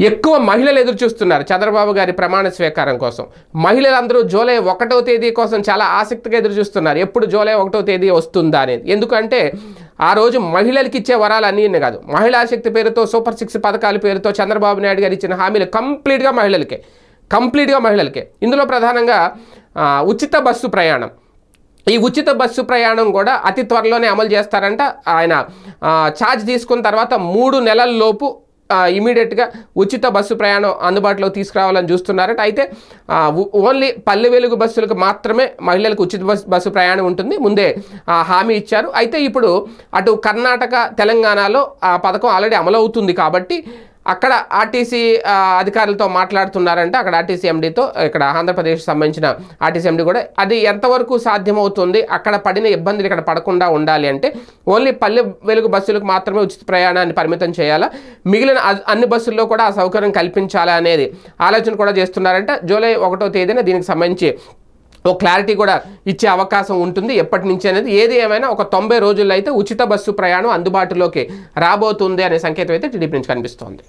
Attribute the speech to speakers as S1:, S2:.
S1: ఎక్కువ మహిళలు ఎదురు చూస్తున్నారు చంద్రబాబు గారి ప్రమాణ స్వీకారం కోసం. మహిళలందరూ జూలై ఒకటో తేదీ కోసం చాలా ఆసక్తిగా ఎదురు చూస్తున్నారు. ఎప్పుడు జూలై ఒకటో తేదీ వస్తుందా అనేది. ఎందుకంటే ఆ రోజు మహిళలకు ఇచ్చే వరాలు అన్నీ కాదు. మహిళా శక్తి పేరుతో సూపర్ సిక్స్ పథకాల పేరుతో చంద్రబాబు నాయుడు గారు ఇచ్చిన హామీలు కంప్లీట్గా మహిళలకే. కంప్లీట్గా మహిళలకే. ఇందులో ప్రధానంగా ఉచిత బస్సు ప్రయాణం. ఈ ఉచిత బస్సు ప్రయాణం కూడా అతి త్వరలోనే అమలు చేస్తారంట. ఆయన ఛార్జ్ తీసుకున్న తర్వాత మూడు నెలల లోపు ఇమీడియట్గా ఉచిత బస్సు ప్రయాణం అందుబాటులో తీసుకురావాలని చూస్తున్నారట. అయితే ఓన్లీ పల్లె వెలుగు బస్సులకు మాత్రమే మహిళలకు ఉచిత బస్సు బస్సు ప్రయాణం ఉంటుంది. ముందే ఆ, హామీ ఇచ్చారు. అయితే ఇప్పుడు అటు కర్ణాటక తెలంగాణలో ఆ పథకం ఆల్రెడీ అమలవుతుంది కాబట్టి అక్కడ ఆర్టీసీ అధికారులతో మాట్లాడుతున్నారంటే అక్కడ ఆర్టీసీ ఎండీతో ఇక్కడ ఆంధ్రప్రదేశ్ సంబంధించిన ఆర్టీసీ ఎండీ కూడా అది ఎంతవరకు సాధ్యమవుతుంది? అక్కడ పడిన ఇబ్బందులు ఇక్కడ పడకుండా ఉండాలి అంటే ఓన్లీ పల్లె వెలుగు బస్సులకు మాత్రమే ఉచిత ప్రయాణాన్ని పరిమితం చేయాలా? మిగిలిన అన్ని బస్సుల్లో కూడా ఆ సౌకర్యం కల్పించాలా అనేది ఆలోచన కూడా చేస్తున్నారంటే. జూలై ఒకటో తేదీన దీనికి సంబంధించి ఓ క్లారిటీ కూడా ఇచ్చే అవకాశం ఉంటుంది. ఎప్పటి నుంచి అనేది ఏది ఏమైనా ఒక తొంభై రోజుల్లో అయితే ఉచిత బస్సు ప్రయాణం అందుబాటులోకి రాబోతుంది అనే సంకేతం అయితే టీడీపీ నుంచి కనిపిస్తోంది.